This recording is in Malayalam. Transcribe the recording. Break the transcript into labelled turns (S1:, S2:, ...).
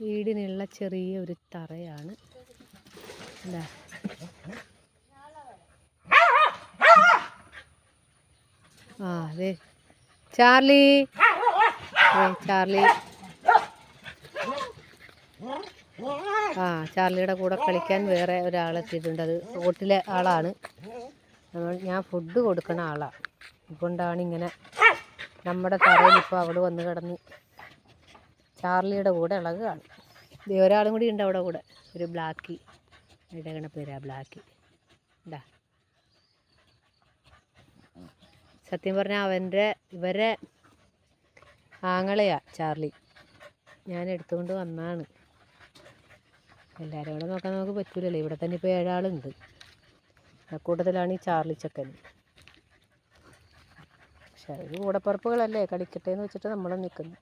S1: വീടിനുള്ള ചെറിയ ഒരു തറയാണ്. ആ അതെ ചാർലി. ചാർലി. ആ ചാർലിയുടെ കൂടെ കളിക്കാൻ വേറെ ഒരാളെത്തിയിട്ടുണ്ട് അത് റോട്ടിലെ ആളാണ്. ഞാൻ ഫുഡ് കൊടുക്കുന്ന ആളാണ് അതുകൊണ്ടാണ് ഇങ്ങനെ നമ്മുടെ തറയിൽ ഇപ്പോൾ അവിടെ വന്ന് കിടന്ന് ചാർലിയുടെ കൂടെ ഇളകുകയാണ് ദേ ഒരാളും കൂടി ഉണ്ട് അവിടെ കൂടെ. ഒരു ബ്ലാക്കി. ഇടകണ പേരാ ബ്ലാക്കി. ഇതാ. സത്യം പറഞ്ഞാൽ അവന്റെ ഇവരെ ആങ്ങളെയാ ചാർലി. ഞാൻ എടുത്തുകൊണ്ട് വന്നാണ്. എല്ലാവരും കൂടെ നോക്കാൻ നമുക്ക് പറ്റൂലല്ലോ. ഇവിടെ തന്നെ ഇപ്പോൾ ഏഴാളുണ്ട്. കൂട്ടത്തിലാണ് ഈ ചാർലി ചക്കൻ. പക്ഷെ അവർ കൂടപ്പുറപ്പുകളല്ലേ? കളിക്കട്ടെ എന്ന് വെച്ചിട്ട് നമ്മൾ നിൽക്കുന്നു